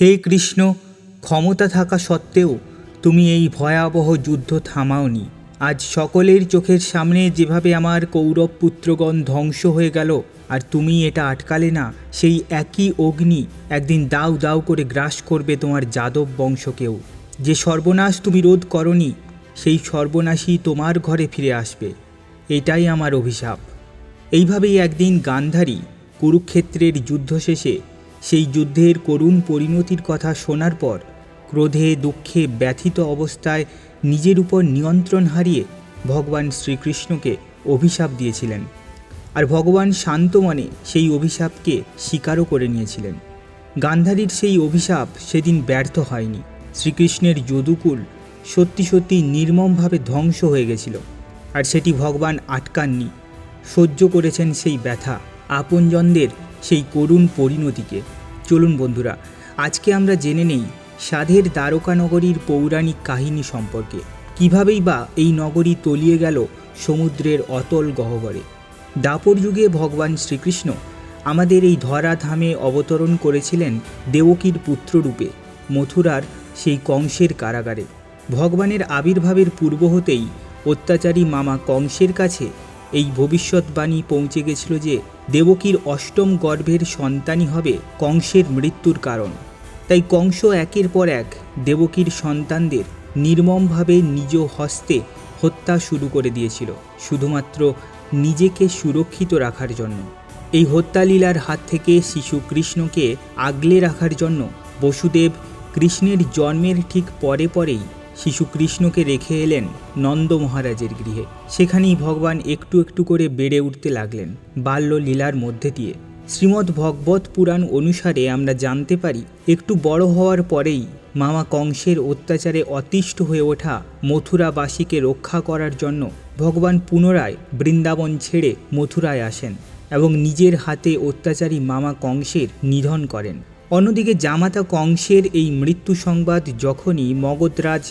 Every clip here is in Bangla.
হে কৃষ্ণ, ক্ষমতা থাকা সত্ত্বেও তুমি এই ভয়াবহ যুদ্ধ থামাওনি। আজ সকলের চোখের সামনে যেভাবে আমার কৌরব পুত্রগণ ধ্বংস হয়ে গেল, আর তুমি এটা আটকালে না, সেই একই অগ্নি একদিন দাউ দাউ করে গ্রাস করবে তোমার যাদব বংশকেও। যে সর্বনাশ তুমি রোধ করনি, সেই সর্বনাশই তোমার ঘরে ফিরে আসবে। এটাই আমার অভিশাপ। এইভাবেই একদিন গান্ধারী কুরুক্ষেত্রের যুদ্ধ শেষে সেই যুদ্ধের করুণ পরিণতির কথা শোনার পর ক্রোধে, দুঃখে ব্যথিত অবস্থায় নিজের উপর নিয়ন্ত্রণ হারিয়ে ভগবান শ্রীকৃষ্ণকে অভিশাপ দিয়েছিলেন আর ভগবান শান্ত মনে সেই অভিশাপকে স্বীকারও করে নিয়েছিলেন। গান্ধারীর সেই অভিশাপ সেদিন ব্যর্থ হয়নি। শ্রীকৃষ্ণের যদুকুল সত্যি সত্যি নির্মমভাবে ধ্বংস হয়ে গেছিল আর সেটি ভগবান আটকাননি। সহ্য করেছেন সেই ব্যথা। আপনজনদের সেই করুণ পরিণতিকে। চলুন বন্ধুরা, আজকে আমরা জেনে নেই সাধের দ্বারকানগরীর পৌরাণিক কাহিনী সম্পর্কে। কিভাবেই বা এই নগরী তলিয়ে গেল সমুদ্রের অতল গহ্বরে। দাপর যুগে ভগবান শ্রীকৃষ্ণ আমাদের এই ধরাধামে অবতরণ করেছিলেন দেবকীর পুত্ররূপে, মথুরার সেই কংসের কারাগারে। ভগবানের আবির্ভাবের পূর্ব হতেই অত্যাচারী মামা কংসের কাছে এই ভবিষ্যৎবাণী পৌঁছে গেছিল যে দেবকীর অষ্টম গর্ভের সন্তানই হবে কংসের মৃত্যুর কারণ। তাই কংস একের পর এক দেবকীর সন্তানদের নির্মমভাবে নিজ হস্তে হত্যা শুরু করে দিয়েছিল, শুধুমাত্র নিজেকে সুরক্ষিত রাখার জন্য। এই হত্যালীলার হাত থেকে শিশু কৃষ্ণকে আগলে রাখার জন্য বসুদেব কৃষ্ণের জন্মের ঠিক পরে পরেই শিশু কৃষ্ণকে রেখে এলেন নন্দ মহারাজের গৃহে। সেখানেই ভগবান একটু একটু করে বেড়ে উঠতে লাগলেন বাল্য লীলার মধ্যে দিয়ে। শ্রীমদ্ ভগবত পুরাণ অনুসারে আমরা জানতে পারি, একটু বড় হওয়ার পরেই মামা কংসের অত্যাচারে অতিষ্ঠ হয়ে ওঠা মথুরাবাসীকে রক্ষা করার জন্য ভগবান পুনরায় বৃন্দাবন ছেড়ে মথুরায় আসেন এবং নিজের হাতে অত্যাচারী মামা কংসের নিধন করেন। অন্যদিকে জামাতা কংসের এই মৃত্যু সংবাদ যখনই মগধরাজ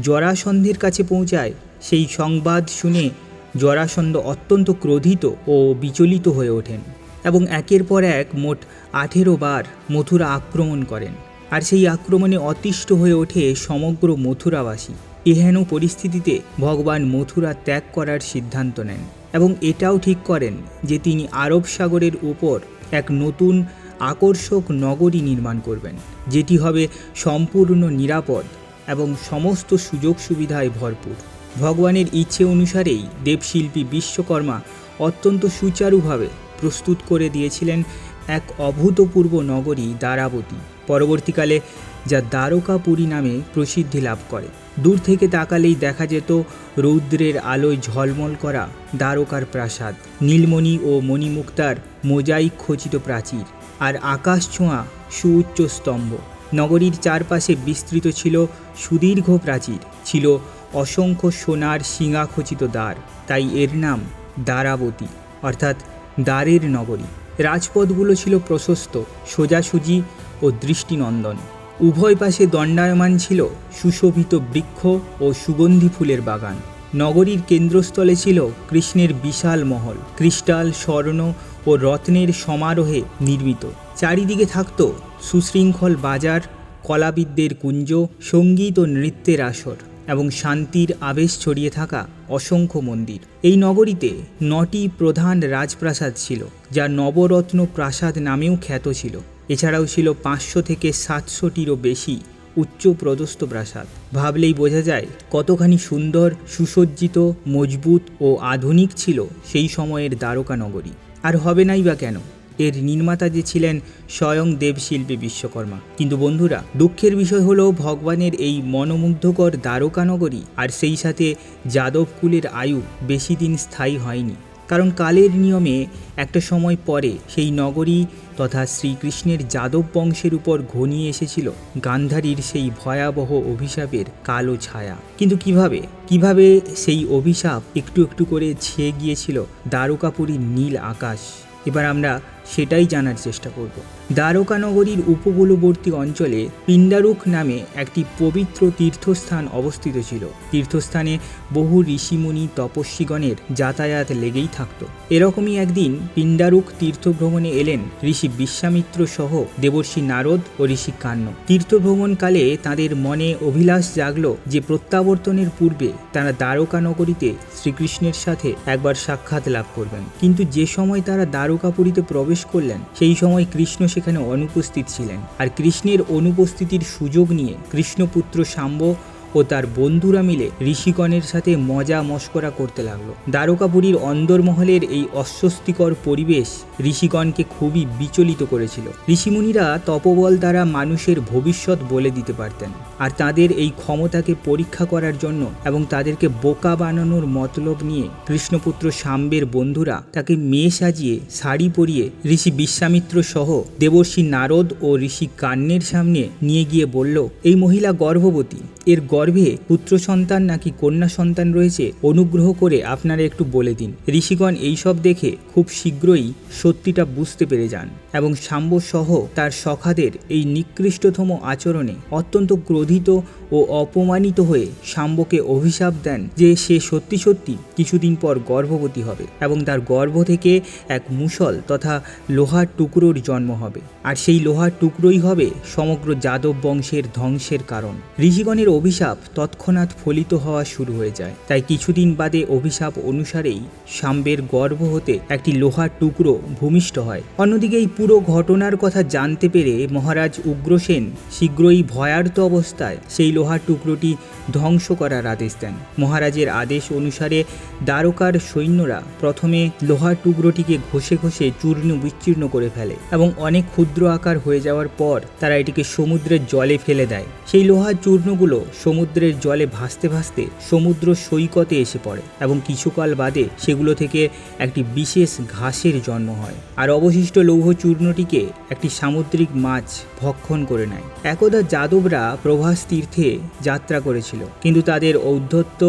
জরাসন্ধের কাছে পৌঁছায়, সেই সংবাদ শুনে জরাসন্ধ অত্যন্ত ক্রোধিত ও বিচলিত হয়ে ওঠেন এবং একের পর এক মোট আঠেরো বার মথুরা আক্রমণ করেন। আর সেই আক্রমণে অতিষ্ঠ হয়ে ওঠে সমগ্র মথুরাবাসী। এহেন পরিস্থিতিতে ভগবান মথুরা ত্যাগ করার সিদ্ধান্ত নেন এবং এটাও ঠিক করেন যে তিনি আরব সাগরের উপর এক নতুন আকর্ষক নগরী নির্মাণ করবেন, যেটি হবে সম্পূর্ণ নিরাপদ এবং সমস্ত সুযোগ সুবিধায় ভরপুর। ভগবানের ইচ্ছে অনুসারেই দেবশিল্পী বিশ্বকর্মা অত্যন্ত সুচারুভাবে প্রস্তুত করে দিয়েছিলেন এক অভূতপূর্ব নগরী দ্বারাবতী। পরবর্তীকালে যা দ্বারকাপুরী নামে প্রসিদ্ধি লাভ করে। দূর থেকে তাকালেই দেখা যেত রৌদ্রের আলোয় ঝলমল করা দ্বারকার প্রাসাদ। নীলমণি ও মণিমুক্তার মোজাইক খচিত প্রাচীর। আর আকাশ ছোঁয়া সুউচ্চ স্তম্ভ। নগরীর চারপাশে বিস্তৃত ছিল সুদীর্ঘ প্রাচীর, ছিল অসংখ্য সোনার শিঙাখচিত দ্বার, তাই এর নাম দ্বারাবতী, অর্থাৎ দ্বারের নগরী। রাজপথগুলো ছিল প্রশস্ত, সোজাসুজি ও দৃষ্টিনন্দন। উভয় পাশে দণ্ডায়মান ছিল সুশোভিত বৃক্ষ ও সুগন্ধি ফুলের বাগান। নগরীর কেন্দ্রস্থলে ছিল কৃষ্ণের বিশাল মহল ক্রিস্টাল স্বর্ণ ও রত্নের সমারোহে নির্মিত। চারিদিকে থাকত সুশৃঙ্খল বাজার, কলাবিদদের কুঞ্জ, সংগীত ও নৃত্যের আসর এবং শান্তির আবেশ ছড়িয়ে থাকা অসংখ্য মন্দির। এই নগরীতে নটি প্রধান রাজপ্রাসাদ ছিল, যা নবরত্ন প্রাসাদ নামেও খ্যাত ছিল। এছাড়াও ছিল পাঁচশো থেকে সাতশোটিরও বেশি উচ্চ প্রদস্ত প্রাসাদ। ভাবলেই বোঝা যায়, কতখানি সুন্দর, সুসজ্জিত, মজবুত ও আধুনিক ছিল সেই সময়ের দ্বারকা নগরী। আর হবে নাই বা কেন? এর নির্মাতা যে ছিলেন স্বয়ং দেবশিল্পী বিশ্বকর্মা। কিন্তু বন্ধুরা, দুঃখের বিষয় হলো ভগবানের এই মনোমুগ্ধকর দ্বারকানগরী আর সেই সাথে যাদবকুলের আয়ু বেশি দিন স্থায়ী হয়নি। কারণ কালের নিয়মে একটা সময় পরে সেই নগরী তথা শ্রীকৃষ্ণের যাদব বংশের উপর ঘনিয়ে এসেছিল গান্ধারীর সেই ভয়াবহ অভিশাপের কালো ছায়া। কিন্তু কীভাবে? কীভাবে সেই অভিশাপ একটু একটু করে ছেয়ে গিয়েছিল দ্বারকাপুরীর নীল আকাশ? এবার আমরা সেটাই জানার চেষ্টা করব। দ্বারকা নগরীর উপকূলবর্তী অঞ্চলে পিণ্ডারুক নামে একটি পবিত্র তীর্থস্থান অবস্থিত ছিল। তীর্থস্থানে বহু ঋষিমুনি তপস্বীগণের যাতায়াত লেগেই থাকত। এরকমই একদিন পিণ্ডারুক তীর্থভ্রমণে এলেন ঋষি বিশ্বামিত্র সহ দেবর্ষি নারদ ও ঋষি কান্ন তীর্থভ্রমণকালে তাদের মনে অভিলাষ জাগল যে প্রত্যাবর্তনের পূর্বে তারা দ্বারকা নগরীতে শ্রীকৃষ্ণের সাথে একবার সাক্ষাৎ লাভ করবেন। কিন্তু যে সময় তারা দ্বারকাপুরীতে প্রবেশ করলেন। সেই সময় কৃষ্ণ সেখানে অনুপস্থিত ছিলেন। আর কৃষ্ণের অনুপস্থিতির সুযোগ নিয়ে কৃষ্ণপুত্র শাম্ব ও তার বন্ধুরা মিলে ঋষিগণের সাথে মজা মস্করা করতে লাগল। দ্বারকাপুরীর অন্দরমহলের এই অস্বস্তিকর পরিবেশ ঋষিগণকে খুবই বিচলিত করেছিল। ঋষিমুনিরা তপবল দ্বারা মানুষের ভবিষ্যৎ বলে দিতে পারতেন। আর তাদের এই ক্ষমতাকে পরীক্ষা করার জন্য এবং তাদেরকে বোকা বানানোর মতলব নিয়ে কৃষ্ণপুত্র সাম্বের বন্ধুরা তাকে মেয়ে সাজিয়ে শাড়ি পরিয়ে ঋষি বিশ্বামিত্র সহ দেবর্ষি নারদ ও ঋষি কান্যের সামনে নিয়ে গিয়ে বলল, এই মহিলা গর্ভবতী, এর গর্ভে পুত্র সন্তান নাকি কন্যা সন্তান রয়েছে, অনুগ্রহ করে আপনারা একটু বলে দিন। ঋষিগণ এইসব দেখে খুব শীঘ্রই সত্যিটা বুঝতে পেরে যান। এবং সাম্বসহ তার সখাদের এই নিকৃষ্টতম আচরণে অত্যন্ত ক্রোধিত ও অপমানিত হয়ে শাম্বকে অভিশাপ দেন যে সে সত্যি সত্যি কিছুদিন পর গর্ভবতী হবে এবং তার গর্ভ থেকে এক মুসল তথা লোহার টুকরোর জন্ম হবে। আর সেই লোহার টুকরোই হবে সমগ্র যাদব বংশের ধ্বংসের কারণ। ঋষিগণের অভিশাপ তৎক্ষণাৎ ফলিত হওয়া শুরু হয়ে যায়। তাই কিছুদিন বাদে অভিশাপ অনুসারেই শাম্বের গর্ভ হতে একটি লোহার টুকরো ভূমিষ্ঠ হয়। অন্যদিকে এই পুরো ঘটনার কথা জানতে পেরে মহারাজ উগ্রসেন শীঘ্রই ভয়ার্ত অবস্থায় সেই লোহার টুকরোটি ধ্বংস করার আদেশ দেন। মহারাজের আদেশ অনুসারে দ্বারকার সৈন্যরা প্রথমে লোহার টুকরোটিকে ঘষে ঘষে চূর্ণ বিচ্ছিন্ন করে ফেলে এবং অনেক ক্ষুদ্র আকার হয়ে যাওয়ার পর তারা এটিকে সমুদ্রের জলে ফেলে দেয়। সেই লোহার চূর্ণগুলো সমুদ্রের জলে ভাসতে ভাসতে সমুদ্র সৈকতে এসে পড়ে এবং কিছুকাল বাদে সেগুলো থেকে একটি বিশেষ ঘাসের জন্ম হয়। আর অবশিষ্ট লৌহ চূর্ণটিকে একটি সামুদ্রিক মাছ ভক্ষণ করে নেয়। একদা যাদবরা প্রভাস তীর্থে যাত্রা করেছিল। কিন্তু তাদের ঔদ্ধত্য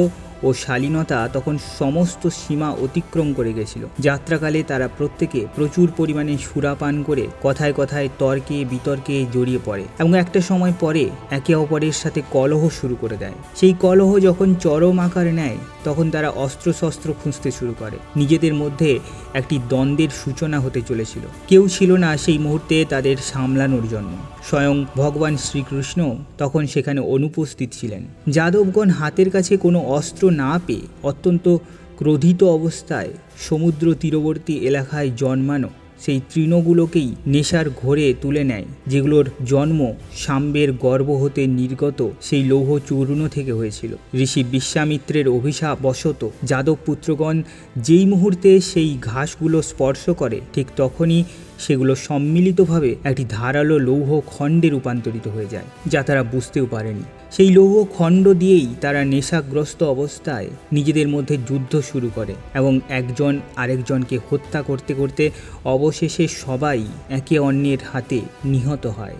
ও শালীনতা তখন সমস্ত সীমা অতিক্রম করে গেছিল। যাত্রাকালে তারা প্রত্যেকে প্রচুর পরিমাণে সুরাপান করে কথায় কথায় তর্কে বিতর্কে জড়িয়ে পড়ে এবং একটা সময় পরে একে অপরের সাথে কলহ শুরু করে দেয়। সেই কলহ যখন চরম আকার নেয়, তখন তারা অস্ত্রশস্ত্র খুঁজতে শুরু করে। নিজেদের মধ্যে একটি দ্বন্দ্বের সূচনা হতে চলেছিল। কেউ ছিল না সেই মুহূর্তে তাদের সামলানোর জন্য। স্বয়ং ভগবান শ্রীকৃষ্ণ তখন সেখানে অনুপস্থিত ছিলেন। যাদবগণ হাতের কাছে কোনো অস্ত্র না পেয়ে অত্যন্ত ক্রোধিত অবস্থায় সমুদ্র তীরবর্তী এলাকায় জন্মানো সেই তৃণগুলোকেই নেশার ঘোরে তুলে নেয়, যেগুলোর জন্ম সাম্বের গর্ব হতে নির্গত সেই লৌহ চূর্ণ থেকে হয়েছিল। ঋষি বিশ্বামিত্রের অভিশাপ বশত যাদব পুত্রগণ যেই মুহূর্তে সেই ঘাসগুলো স্পর্শ করে, ঠিক তখনই সেগুলো সম্মিলিতভাবে একটি ধারালো লৌহ খণ্ডে রূপান্তরিত হয়ে যায়, যা তারা বুঝতেও পারেনি। সেই লৌহ খণ্ড দিয়েই তারা নেশাগ্রস্ত অবস্থায় নিজেদের মধ্যে যুদ্ধ শুরু করে এবং একজন আরেকজনকে হত্যা করতে করতে অবশেষে সবাই একে অন্যের হাতে নিহত হয়।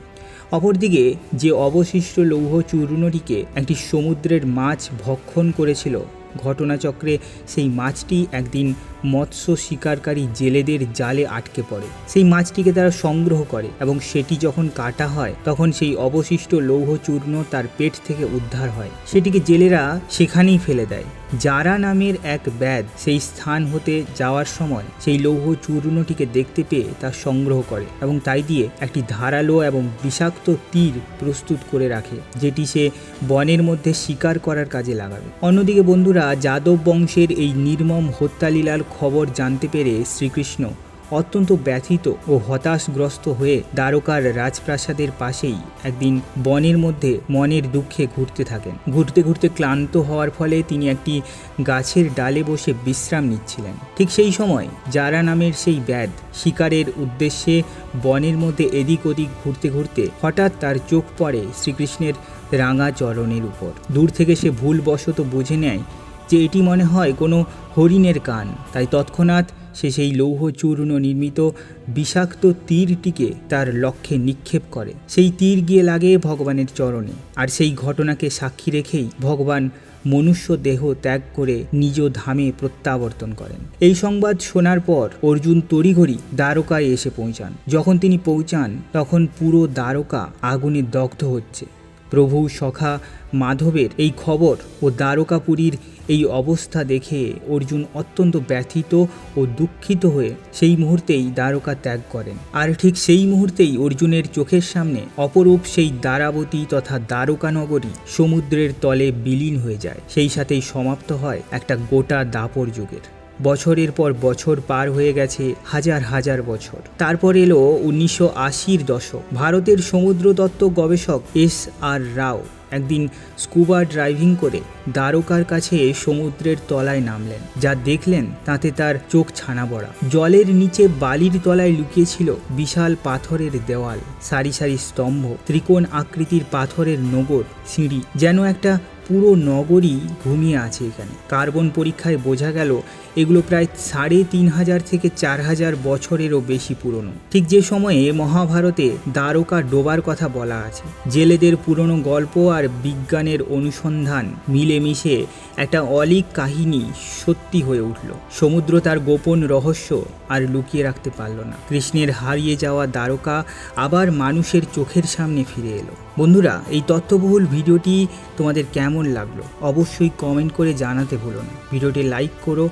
অপরদিকে যে অবশিষ্ট লৌহ চূর্ণটিকে একটি সমুদ্রের মাছ ভক্ষণ করেছিল, ঘটনাচক্রে সেই মাছটি একদিন মৎস্য শিকারকারী জেলেদের জালে আটকে পড়ে। সেই মাছটিকে তারা সংগ্রহ করে এবং সেটি যখন কাটা হয়, তখন সেই অবশিষ্ট লৌহ চূর্ণ তার পেট থেকে উদ্ধার হয়। সেটিকে জেলেরা সেখানেই ফেলে দেয়। জারা নামের এক ব্যাদ সেই স্থান হতে যাওয়ার সময় সেই লৌহ চূর্ণটিকে দেখতে পেয়ে তা সংগ্রহ করে এবং তাই দিয়ে একটি ধারালো এবং বিষাক্ত তীর প্রস্তুত করে রাখে, যেটি সে বনের মধ্যে শিকার করার কাজে লাগাবে। অন্যদিকে বন্ধুরা, যাদব বংশের এই নির্মম হত্যালীলার খবর জানতে পেরে শ্রীকৃষ্ণ অত্যন্ত ব্যথিত ও হতাশগ্রস্ত হয়ে দ্বারকার রাজপ্রাসাদের পাশেই একদিন বনের মধ্যে মনের দুঃখে ঘুরতে থাকেন। ঘুরতে ঘুরতে ক্লান্ত হওয়ার ফলে তিনি একটি গাছের ডালে বসে বিশ্রাম নিচ্ছিলেন। ঠিক সেই সময় যারা নামের সেই ব্যাদ শিকারের উদ্দেশ্যে বনের মধ্যে এদিক ওদিক ঘুরতে ঘুরতে হঠাৎ তার চোখ পড়ে শ্রীকৃষ্ণের রাঙা চরণের উপর। দূর থেকে সে ভুলবশত বুঝে নেয় যে এটি মনে হয় কোনো হরিণের কান। তাই তৎক্ষণাৎ সে সেই লৌহ চূর্ণ নির্মিত বিষাক্ত তীরটিকে তার লক্ষ্যে নিক্ষেপ করে। সেই তীর গিয়ে লাগে ভগবানের চরণে আর সেই ঘটনাকে সাক্ষী রেখেই ভগবান মনুষ্য দেহ ত্যাগ করে নিজ ধামে প্রত্যাবর্তন করেন। এই সংবাদ শোনার পর অর্জুন তড়িঘড়ি দ্বারকায় এসে পৌঁছান। যখন তিনি পৌঁছান, তখন পুরো দ্বারকা আগুনে দগ্ধ হচ্ছে। প্রভু সখা মাধবের এই খবর ও দ্বারকাপুরীর এই অবস্থা দেখে অর্জুন অত্যন্ত ব্যথিত ও দুঃখিত হয়ে সেই মুহূর্তেই দ্বারকা ত্যাগ করেন। আর ঠিক সেই মুহূর্তেই অর্জুনের চোখের সামনে অপরূপ সেই দ্বারাবতী তথা দ্বারকা নগরী সমুদ্রের তলে বিলীন হয়ে যায়। সেই সাথেই সমাপ্ত হয় একটা গোটা দাপর যুগের। বছরের পর বছর পার হয়ে গেছে হাজার হাজার বছর। তারপর এলো উনিশশো আশির দশক। ভারতের সমুদ্র তত্ত্ব গবেষক এস আর রাও একদিন স্কুবা ড্রাইভিং করে দ্বারকার কাছে সমুদ্রের তলায় নামলেন। যা দেখলেন তাতে তার চোখ ছানা বড়া জলের নিচে বালির তলায় লুকিয়েছিল বিশাল পাথরের দেওয়াল। সারি সারি স্তম্ভ, ত্রিকোণ আকৃতির পাথরের নগর, সিঁড়ি যেন একটা পুরো নগরই ঘুমিয়ে আছে এখানে। কার্বন পরীক্ষায় বোঝা গেল এগুলো প্রায় সাড়ে তিন হাজার থেকে চার হাজার বছরেরও বেশি পুরনো। ঠিক যে সময়ে মহাভারতে দ্বারকা ডোবার কথা বলা আছে। জেলেদের পুরনো গল্প আর বিজ্ঞানের অনুসন্ধান মিলেমিশে একটা অলিক কাহিনী সত্যি হয়ে উঠল। সমুদ্র তার গোপন রহস্য আর লুকিয়ে রাখতে পারল না। কৃষ্ণের হারিয়ে যাওয়া দ্বারকা আবার মানুষের চোখের সামনে ফিরে এলো। বন্ধুরা, এই তথ্যবহুল ভিডিওটি তোমাদের কেমন লাগল অবশ্যই কমেন্ট করে জানাতে ভুলো না। ভিডিওটি লাইক করো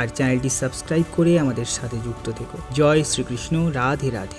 আর চ্যানেলটি সাবস্ক্রাইব করে আমাদের সাথে যুক্ত থেকো। জয় শ্রীকৃষ্ণ, রাধে রাধে।